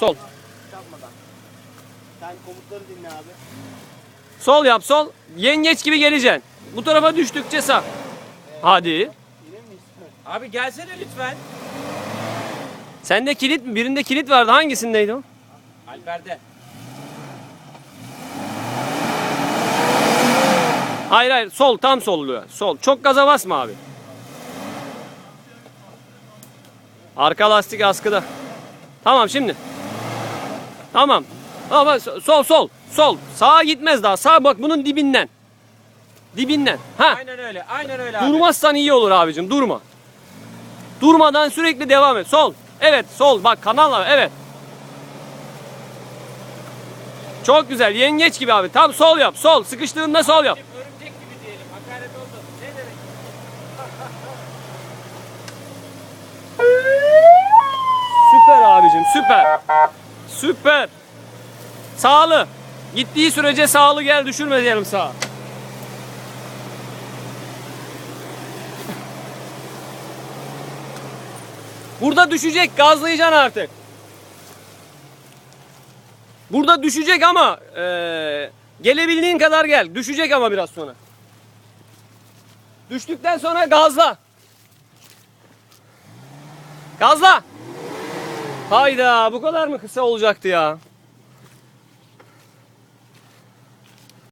Sol. Çarpmadan. Sen komutları dinle abi. Sol yap sol. Yengeç gibi geleceksin. Bu tarafa düştükçe sağ. Hadi. Yine mi istiyorsun? Abi gelsene lütfen. Sende kilit mi? Birinde kilit vardı. Hangisindeydi o? Alper'de. Hayır hayır. Sol. Tam solluyor. Sol. Çok gaza basma abi. Arka lastik askıda. Tamam şimdi. Tamam. Ama sol sol. Sol. Sağa gitmez daha. Sağ bak bunun dibinden. Dibinden. Ha. Aynen öyle. Aynen öyle abi. Durmazsan iyi olur abicim. Durma. Durmadan sürekli devam et. Sol. Evet sol. Bak kanalla. Evet. Çok güzel. Yengeç gibi abi. Tam sol yap. Sol. Sıkıştığında sol yap. Örümcek gibi diyelim. Hakaret oldu. Ne demek? Süper abicim. Süper. Süper. Sağlı. Gittiği sürece sağlı gel düşürme diyelim sağa. Burada düşecek gazlayacaksın artık. Burada düşecek ama eee, gelebildiğin kadar gel. Düşecek ama biraz sonra. Düştükten sonra gazla. Gazla. Hayda bu kadar mı kısa olacaktı ya?